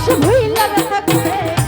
মানুষ ভুইলার থাকতে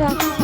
对啊